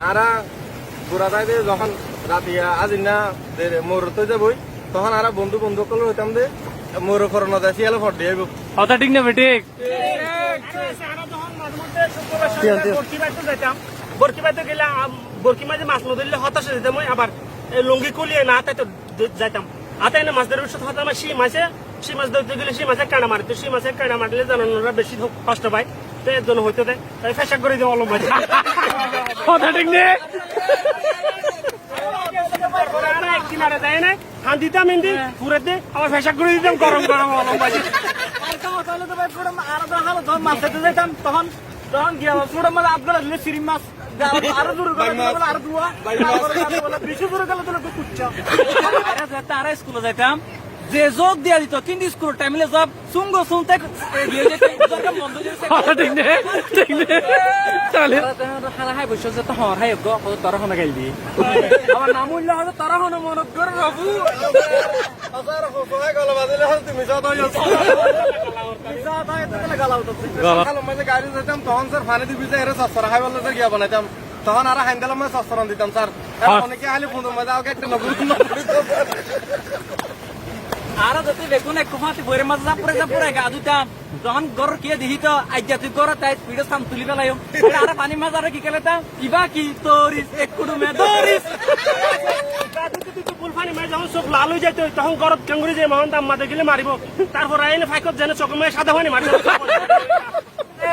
আরা গোড়া তাইতে যখন রাতি আজি না মোর তো যাবই তখন আরা বন্ধু বন্ধু কল হইতাম দে মোর করোনা শিয়ালে ফট দিয়ে কথা ঠিক না বেঠিক বরকি বাইতে গেলে বরকি মাঝে মাছ নদীলে হতাশ হয়ে যেতাম আবার এই লুঙ্গি কুলিয়ে না তাই তো যাইতাম। আতাই না মাছ ধরার সাথে হতাম সেই মাছে সেই মাছ ধরতে গেলে সেই মাছের কাঁড়া মারে তো সেই মাছের কাঁড়া মারলে জানানোরা বেশি কষ্ট পায়। তো জন্য হইতে দেয় তাই ফেসাক করে দেওয়া মাঝে কথা ঠিক নেই কিনারে দেয় না। হান দিতাম ইন্দি পুরে দিয়ে আবার ফেসাক করে দিতাম গরম গরম অলম তখন তখন গিয়া পুরো মাছ আবগলা দিলে সিরিম মাছ তারা স্কুলে যাইতাম। যে যোগ দিয়া দিত কিন্তু স্কুল টাইমলে সব সুঙ্গ শুনতে আমার নাম উল্লেখ হলে তারা হনে মনে করে তুমি গাড়ি যেতাম তখন স্যার ফানি দিবি যে এর সস্তরা খাই বললে স্যার গিয়া বানাইতাম। তখন আর হাইন দিলাম সস্তরণ দিতাম স্যার। অনেকে খালি ফোন মধ্যে আমাকে একটা নবুল আর যদি বেগুন এক কুমাতি বইরে মাছ জাপুরে জাপুরে গা দুতাম যখন গর কে দেখি তো আজ্ঞা তুই গর তাই পিড়ে সাম তুলি পেলাই আর পানি মাছ আর কি কেলে তা? ইবা কি তোরিস এক কুডুমে দরিস ফুলফানি মাছ যখন চোখ লাল হয়ে যেত তখন গরত কেঙ্গুরি যে মহান দাম মাঝে গেলে মারিব তারপর আইনে ফাইকত যেন চোখ মেয়ে সাদা হয়নি মারিব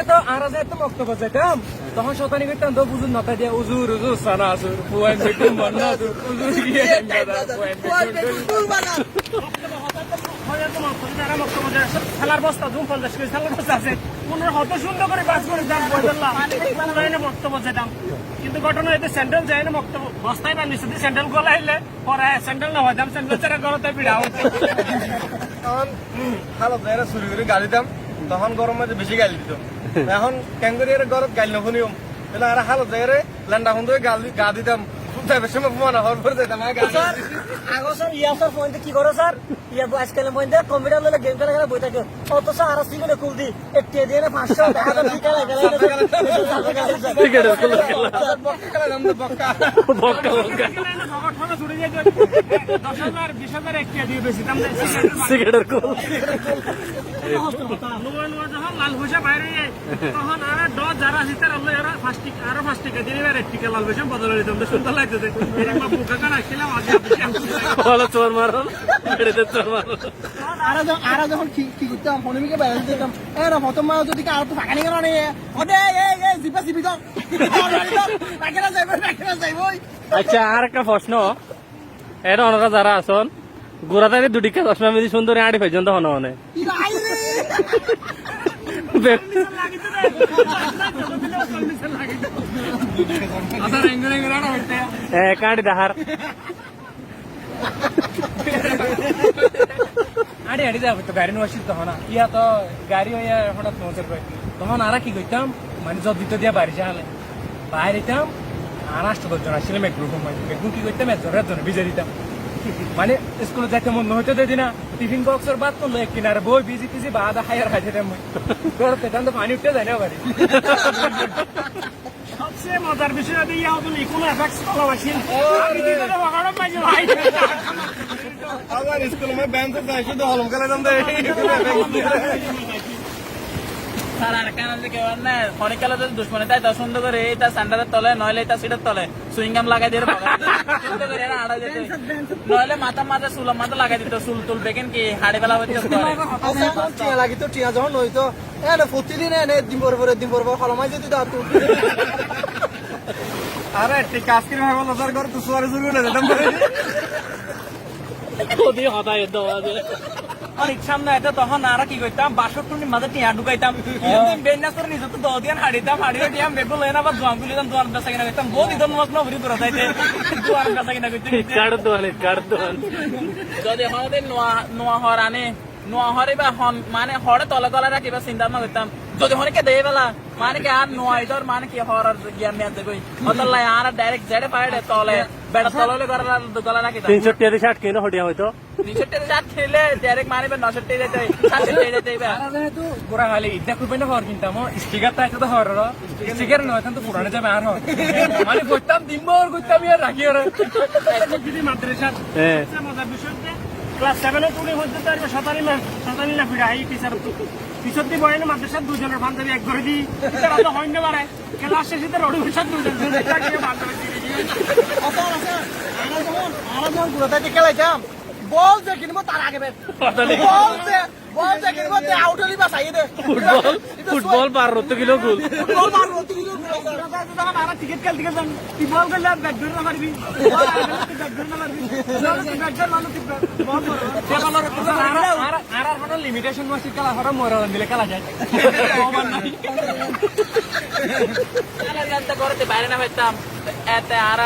তো আর যে তো বক্তব্য যেতাম তখন শতানি করতাম তো বুঝুন নতা দিয়ে উজুর উজুর খেলার বস্তা ধুম পঞ্চাশ কেজি খেলার বস্তা আছে। পনেরো হত সুন্দর করে বাস করে যান বইবেলা বক্তব্য যেতাম কিন্তু ঘটনা এতে স্যান্ডেল যায় না বক্তব্য। বস্তায় বানিয়ে শুধু স্যান্ডেল গলা আইলে পরে স্যান্ডেল না হয় স্যান্ডেল ছাড়া গলতে পিড়া হচ্ছে তখন চুরি করে গালি দিতাম। তখন গরম মাঝে বেশি গালি দিত এখন ক্যাঙ্গুরিয়ার গরত গালি নশুনিও তাহলে আর ল্যান্ডা ফোন ধরে গালি গা দিতাম। সময় মনে হওয়ার পর যেতাম গালি। আগো স্যার ইয়া স্যার কি করো স্যার ইয়া আজকাল মধ্যে কম্পিউটার ললে গেম খেলা খেলা বই থাকে অথচ আর সিঙ্গলে কুল দি একটি দিয়ে না পাঁচশো টাকা দাম কি খেলা খেলা ক্রিকেটের খেলা খেলা বক্কা খেলা দাম তো বক্কা বক্কা বক্কা দিয়ে সিগারেটের কোল লাল পয়সা বাইরে তখন আর ড যারা আছে তারা ফার্স্ট আরও ফার্স্ট টিকা এবার এক টিকা লাল পয়সা বদলে দিতাম সুন্দর লাগতেছে এরকম কাটা খেলাম আগে বলো চোর মারো। বেড়েতে চোর মারো। আর আর যখন কি কি করতাম ফোনে মিকে বাইরে দিতাম এ না প্রথম মাস যদি আর তো ফাঁকা নিয়ে নে। ওদে এ এ জিপা জিপি তো তাকে যাইব তাকে যাইব আচ্ছা আর একটা প্রশ্ন। এটা অনেক যারা আছেন গোড়া তাই দুটিকে চশমা মেদি সুন্দর আড়ি পর্যন্ত হন হনে কাঁড়ি দেখার আড়ি আড়ি যাব, তো গাড়ি নসিত তখন। ইয়া তো গাড়ি হইয়া হঠাৎ পৌঁছার পাই। তখন আর কি করতাম মানে যত দিত দিয়া বাড়ি যাহালে। বাইরে দিতাম আর আসতো দশজন, আসলে মেঘরু মানে মেঘরু কি করতাম একজন একজন ভিজে দিতাম। মানে স্কুলে যাইতে মন হইতে দিদি না টিফিন বক্সের বাদ তো এক কিনারে বই বিজি টিজি বাদ হাইয়ার খাইতে দেয় মই করতে তো পানি উঠতে যায় না বাড়ি। সবচেয়ে মজার বিষয় হচ্ছে ইয়া হতো কোনো এফেক্টস ভালোবাসিন আমি দিতে তো বকাড়া পাইছি ভাই আবার স্কুল মে ব্যান্ড যাই শুধু হলম খেলা দাম দে সারার কারণ যে কেউ না অনেক কালে যদি দুশ্মনে তাই সুন্দর করে এই তার স্যান্ডারের তলে নইলে তার সিটের তলে। সুইংগাম লাগাই দিয়ে সুন্দর করে আড়া যেত নইলে মাথা মাথা চুল মাথা লাগাই দিত চুল তুল বেকেন কি হাড়ি বেলা হইতে টিয়া লাগি তো টিয়া যখন নইতো এ প্রতিদিন এনে দিন পর পর দিন পর পর হলমাই যদি দাও তো। আরে ঠিক আজকে ভাই বলো স্যার ঘর তো সুয়ারে শুরু করে যেতাম ওদি হতায় দেওয়া যায় অনেক সামনে এটা তখন আর কি করতাম বাসর মাঝে টিয়া ঢুকাইতাম। বেন্যাস করে নিজে তো দদিয়ান হাড়িতাম হাড়িয়ে টিয়াম বেগুল এনে আবার দোয়ান গুলি দোয়ান বেচা কিনা করতাম বহুত ইদন মাছ নবরি করে যাইতে দোয়ান বেচা কিনা করতে কার্ড দোয়ালে কার্ড দোয়াল যদি নোয়া নোয়া হর আনে নোয়া হরে বা হন মানে হরে তলে তলে রাখিবা চিন্তা না করতাম যদি হনিকে দেই বেলা? মানে কি আর নয় ধর মানে কি হরার জ্ঞান নিয়ে দেবই অতলাই আর ডাইরেক্ট জেডে পাইডে তলে। বেড়া তলে গলার গলা রাখি তিনশো টিয়া ষাট কিলো হটিয়া হয়তো। নিচের সাত খেলে ডাইরেক্ট মারিবে নশো টেরে যাই সাথে টেরে আর গোড়া খালি ইটা করবেন না হওয়ার কিনতাম স্টিকারটা আছে তো হওয়ার স্টিকার নয় তো পুরানো যাবে আর মানে করতাম দিনভর করতাম আর রাখি আর হ্যাঁ মজার বিষয়। ক্লাস সেভেনে তুমি হচ্ছে তার সাঁতারি না সাঁতারি না ফিরা এই টিচার পিছর দিয়ে বয় মাদ্রাসার দুজনের বান্ধবী এক ঘরে দিই হয় না বাড়ে ক্লাস শেষে দুজন খেলাইতাম বল যে কিনবো তার আগে বল যে বল যে কিনবো আউট ফুটবল ফুটবল বারো কিলো গোল ফুটবল মারবো টিকিট খেলতে গেলাম তুই বল ব্যাট ধরে না পারবি ব্যাট ধরে না পারবি ব্যাট ধরে মানুষ আর আর আর লিমিটেশন মাসি খেলা হরা মরা দিলে খেলা যায় জানতে করতে বাইরে না হইতাম এতে আর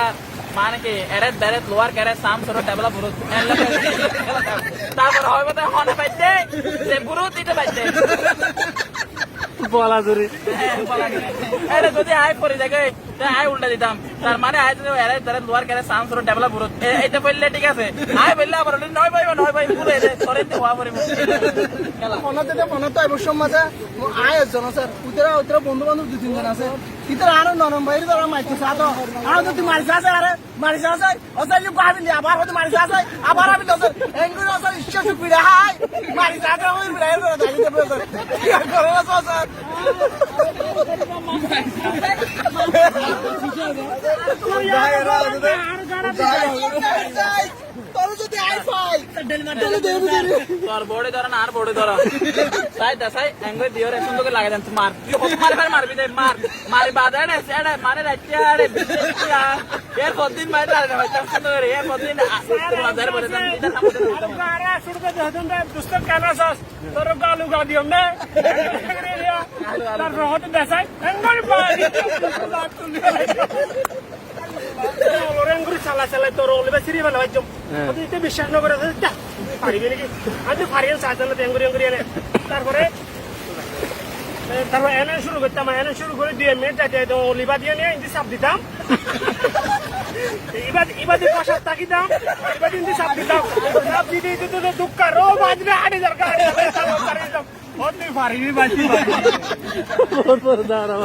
মানে কি এরেত বেরেত লোয়ার কেরে সাম সরো টেবলা বুরুত তারপর হয় বোধ হনে পাইতে যে বুরুত দিতে পাইতে বলা জুরি আরে যদি আয় পরে যাকে আয় উল্টা দিতাম তার মানে আয় যদি এরেত বেরেত লোয়ার কেরে সাম সরো টেবলা বুরুত এটা বললে ঠিক আছে। আয় বললে আবার নয় পাইব নয় পাইব পুরো এটা করে হওয়া পরে খেলা মনত যেটা মনত তো এবছর মাঝে আয় একজন আছে উতরা উতরা বন্ধু বান্ধব দু তিনজন আছে। ইতরা আরও নরম বাইরে ধরা মাইতে সাথে আর যদি মারিছে আছে আরে মারিছে আছে অসাই যে ভাবিলি আবার হয়তো মারিছে আছে আবার আমি তো এঙ্গুরি আছে ইচ্ছা সুবিধা হাই মারিছে আছে ওই বিড়াই করে দাঁড়িয়ে দেবে কি করে না স্যার তোর যদি আই পাই তাহলে দেবো দেবো তোর বড়ে ধরা না আর বড়ে ধরা। তাই দেখাই এঙ্গে দিও রে সুন্দর করে লাগে দেন মার। তুই হত মার মার মারবি দে মার। মারি বাদা রে সেডা মানে রাইতে আরে এর কতদিন মার না রে ভাই সুন্দর করে এর কতদিন তোমাদের বলে দেন এটা সামনে দিতাম আরে শুরু করে রে দুষ্ট কেন তোর গালু গা দিও না? তার রহত দেখাই এঙ্গরি পারি চালা চালাই তোর ওলবে সিরি ভাইজম। তুই তো বিশ্বাস না করে পারিবি নাকি? আমি পারিয়ে চাইতাম না এঙ্গুরি এঙ্গুরি এনে তারপরে তারপর এনে শুরু করতাম এনে শুরু করে দিয়ে মিনিট যাইতে লিবা দিয়ে নিয়ে ইন্দি চাপ দিতাম এবার এবার দিয়ে কষার তাকিতাম এবার ইন্দি চাপ দিতাম চাপ দিতে দিতে তো দুঃখ রো বাজবে আড়ি দরকার তুই পারিবি বাঁচি বহুত বড় দাঁড়া